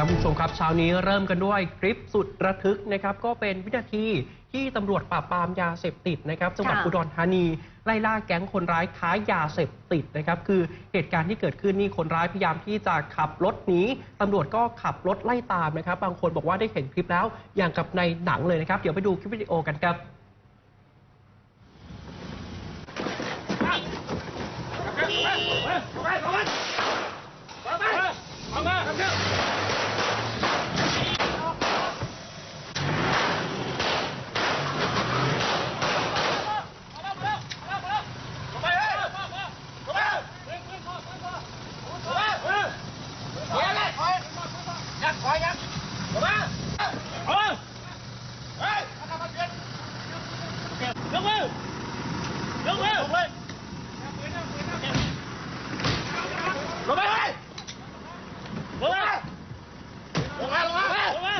ครับคุณผู้ชมครับเช้านี้เริ่มกันด้วยคลิปสุดระทึกนะครับก็เป็นวินาทีที่ตำรวจปราบปรามยาเสพติดนะครับจังหวัดค่ะอุดรธานีไล่ล่าแก๊งคนร้ายค้ายาเสพติดนะครับคือเหตุการณ์ที่เกิดขึ้นนี่คนร้ายพยายามที่จะขับรถหนีตำรวจก็ขับรถไล่ตามนะครับ บางคนบอกว่าได้เห็นคลิปแล้วอย่างกับในหนังเลยนะครับ เดี๋ยวไปดูคลิปวิดีโอกันครับยกมือยกมือลงเลยลงไปลงมาลงมาลงมาลงมา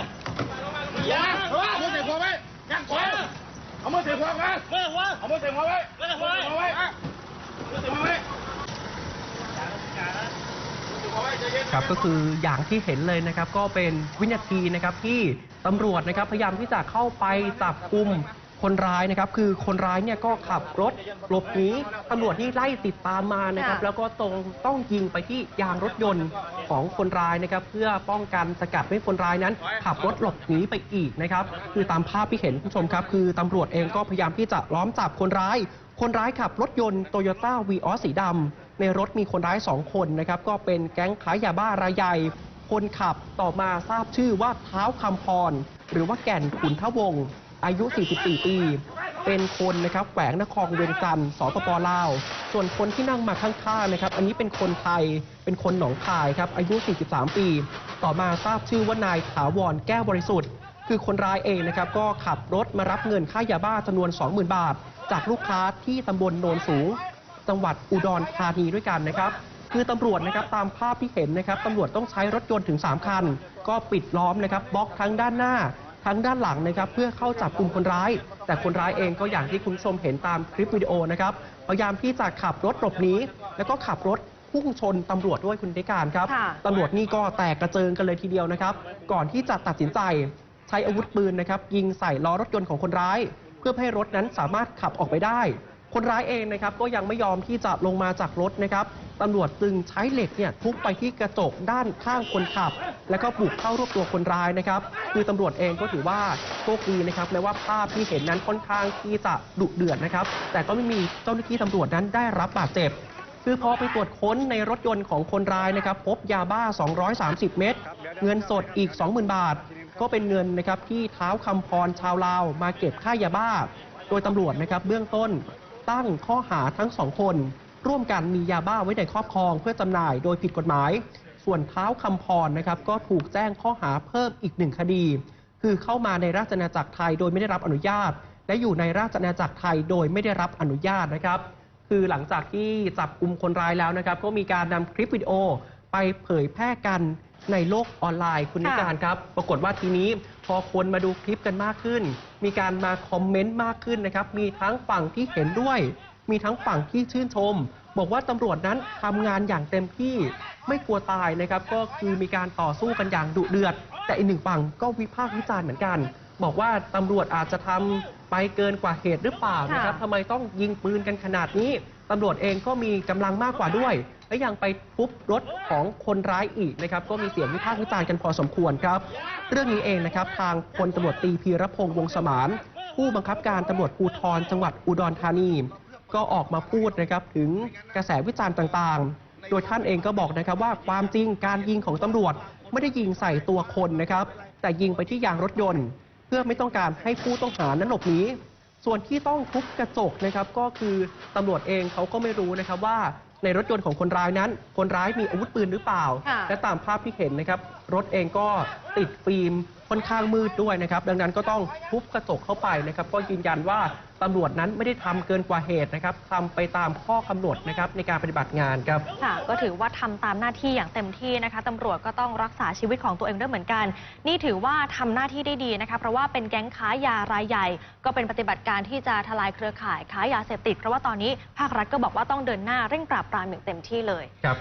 อย่าลงมามือถือพวงไว้ยังขวาเอา มือถือพวงมาเลิกวะเอามือถือพวงไว้เลิกวะไว้มือถือพวงไว้ครับก็คืออย่างที่เห็นเลยนะครับ ก็เป็นวินาทีนะครับที่ตำรวจนะครับพยายามที่จะเข้าไปจับกลุ่ม คนร้ายนะครับ คือคนร้ายเนี่ยก็ขับรถหลบหนีตำรวจที่ไล่ติดตามมานะครับค่ะแล้วก็ตรงต้องยิงไปที่ยางรถยนต์ของคนร้ายนะครับ เพื่อป้องกันสกัดไม่ให้คนร้ายนั้น ขับรถหลบหนีไปอีกนะครับ คือตามภาพที่เห็นคุณผู้ชมครับ คือตำรวจเองก็พยายามที่จะล้อมจับคนร้าย คนร้ายขับรถยนต์โตโยต้าวีออสสีดำในรถมีคนร้าย 2 คนนะครับก็เป็นแก๊งขายยาบ้ารายใหญ่คนขับต่อมาทราบชื่อว่าเท้าคำพร หรือว่าแก่นขุนทวงศ์ อายุ 44 ปี เป็นคนนะครับแขวงนครเวียงจันทร์สปปลาว ส่วนคนที่นั่งมาข้างๆนะครับ อันนี้เป็นคนไทย เป็นคนหนองคายครับ อายุ 43 ปี ต่อมาทราบชื่อว่านายถาวรแก้วบริสุทธิ์ คือคนร้ายเองนะครับ ก็ขับรถมารับเงินค่ายาบ้าจำนวน 20,000 บาท จากลูกค้าที่ตำบลโนนสูง จังหวัดอุดรธานีด้วยกันนะครับคือตำรวจนะครับตามภาพที่เห็นนะครับตำรวจต้องใช้รถยนต์ถึง 3 คัน ก็ปิดล้อมนะครับบล็อกทั้งด้านหน้า ทั้งด้านหลังนะครับเพื่อเข้าจับกลุ่มคนร้าย แต่คนร้ายเองก็อย่างที่คุณผู้ชมเห็นตามคลิปวิดีโอนะครับพยายามที่จะขับรถหลบหนีแล้วก็ขับรถพุ่งชนตำรวจด้วยคุณธิการครับค่ะตำรวจนี่ก็แตกกระเจิงกันเลยทีเดียวนะครับ ก่อนที่จะตัดสินใจใช้อาวุธปืนนะครับยิงใส่ล้อรถยนต์ของคนร้าย เพื่อให้รถนั้นสามารถขับออกไปได้ คนร้ายเองนะครับก็ยังไม่ยอมที่จะลงมาจากรถนะครับตำรวจจึงใช้เหล็กเนี่ยทุบไปที่กระจกด้านข้างคนขับ แล้วก็บุกเข้ารวบตัวคนร้ายนะครับ คือตำรวจเองก็ถือว่าโชคดีนะครับแม้ว่าภาพที่เห็นนั้นค่อนข้างที่จะดุเดือดนะครับ แต่ก็ไม่มีเจ้าหน้าที่ตำรวจนั้นได้รับบาดเจ็บ คือพอไปตรวจค้นในรถยนต์ของคนร้ายนะครับ พบยาบ้า 230 เม็ดเงินสดอีก 20,000 บาท ก็เป็นเงินนะครับที่เท้าคำพรชาวลาวมาเก็บค่ายาบ้า โดยตำรวจนะครับเบื้องต้น ตั้งข้อหาทั้งสองคน ร่วมกันมียาบ้าไว้ในครอบครอง เพื่อจำหน่ายโดยผิดกฎหมาย ส่วนเท้าคำพรนะครับก็ถูกแจ้งข้อหาเพิ่มอีกหนึ่งคดี คือเข้ามาในราชอาณาจักรไทยโดยไม่ได้รับอนุญาต และอยู่ในราชอาณาจักรไทยโดยไม่ได้รับอนุญาตนะครับ คือหลังจากที่จับกลุ่มคนร้ายแล้วนะครับ ก็มีการนำคลิปวิดีโอไปเผยแพร่กันในโลกออนไลน์คุณนิการครับ ปรากฏว่าทีนี้ อคนมาดูคลิปกันมากขึ้น มีการมาคอมเมนต์มากขึ้นนะครับ มีทั้งฝั่งที่เห็นด้วย มีทั้งฝั่งที่ชื่นชม บอกว่าตำรวจนั้นทำงานอย่างเต็มที่ไม่กลัวตายนะครับ ก็คือมีการต่อสู้กันอย่างดุเดือด แต่อีกหนึ่งฝั่งก็วิพากษ์วิจารณ์เหมือนกัน บอกว่าตำรวจอาจจะทำไปเกินกว่าเหตุหรือเปล่านะครับค่ะทำไมต้องยิงปืนกันขนาดนี้ตำรวจเองก็มีกำลังมากกว่าด้วย และยังไปทุบรถของคนร้ายอีกนะครับก็มีเสียงวิพากษ์วิจารณ์กันพอสมควรครับ เรื่องนี้เองนะครับทางพลตำรวจตรีพีรพงษ์วงศ์สมาน ผู้บังคับการตำรวจภูธรจังหวัดอุดรธานี ก็ออกมาพูดนะครับถึงกระแสวิจารณ์ต่างๆ โดยท่านเองก็บอกนะครับว่าความจริงการยิงของตำรวจไม่ได้ยิงใส่ตัวคนนะครับ แต่ยิงไปที่ยางรถยนต์เพื่อไม่ต้องการให้ผู้ต้องหานั้นหลบหนี ส่วนที่ต้องทุบกระจกนะครับก็คือตำรวจเองเขาก็ไม่รู้นะครับว่าในรถยนต์ของคนร้ายนั้น คนร้ายมีอาวุธปืนหรือเปล่าค่ะและตามภาพที่เห็นนะครับ รถเองก็ติดฟิล์ม ค่อนข้างมืดด้วยนะครับ ดังนั้นก็ต้องทุบกระจกเข้าไปนะครับ ก็ยืนยันว่าตำรวจนั้นไม่ได้ทำเกินกว่าเหตุนะครับทำไปตามข้อกำหนดนะครับในการปฏิบัติงานครับค่ะ ก็ถือว่าทำตามหน้าที่อย่างเต็มที่นะคะตำรวจก็ต้องรักษาชีวิตของตัวเองด้วยเหมือนกัน นี่ถือว่าทำหน้าที่ได้ดีนะคะเพราะว่าเป็นแก๊งค้ายารายใหญ่ ก็เป็นปฏิบัติการที่จะทลายเครือข่ายค้ายาเสพติดเพราะว่าตอนนี้ภาครัฐก็บอกว่าต้องเดินหน้าเร่งปราบปรามอย่างเต็มที่เลยครับ